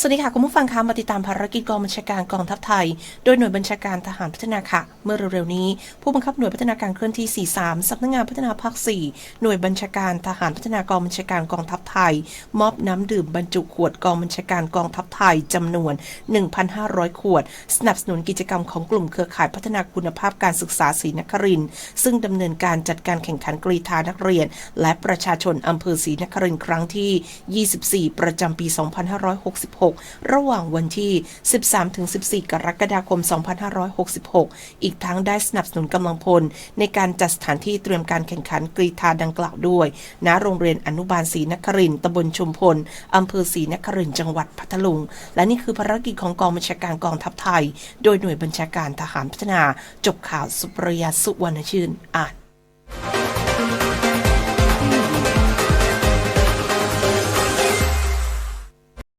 สวัสดีค่ะคุณผู้ฟังคะมาติดตามภารกิจกองบัญชาการกองทัพไทย โดยหน่วยบัญชาการทหารพัฒนาค่ะ เมื่อเร็วๆนี้ ผู้บังคับหน่วยพัฒนาการเคลื่อนที่ 43 สำนักงานพัฒนาภาค 4 หน่วยบัญชาการทหารพัฒนากองบัญชาการกองทัพไทย มอบน้ำดื่มบรรจุขวดกองบัญชาการกองทัพไทยจำนวน 1,500 ขวด สนับสนุนกิจกรรมของกลุ่มเครือข่ายพัฒนาคุณภาพการศึกษาศรีนครินซึ่งดำเนินการจัดการแข่งขันกรีธานักเรียน และประชาชนอำเภอศรีนครินครั้งที่ 24 ประจำปี 2566ระหว่างวันที่ 13-14 กรกฎาคม 2566 อีกทั้งได้สนับสนุนกำลังพล ในการจัดสถานที่เตรียมการแข่งขันกรีธาดังกล่าวด้วย ณ โรงเรียนอนุบาลศรีนครินต์ตำบลชุมพล อำเภอศรีนครินทร์จังหวัดพัทลุง และนี่คือภารกิจของกองบัญชาการกองทัพไทย โดยหน่วยบัญชาการทหารพัฒนา จบข่าวสุปรยาสุวรรณชื่นอ่าน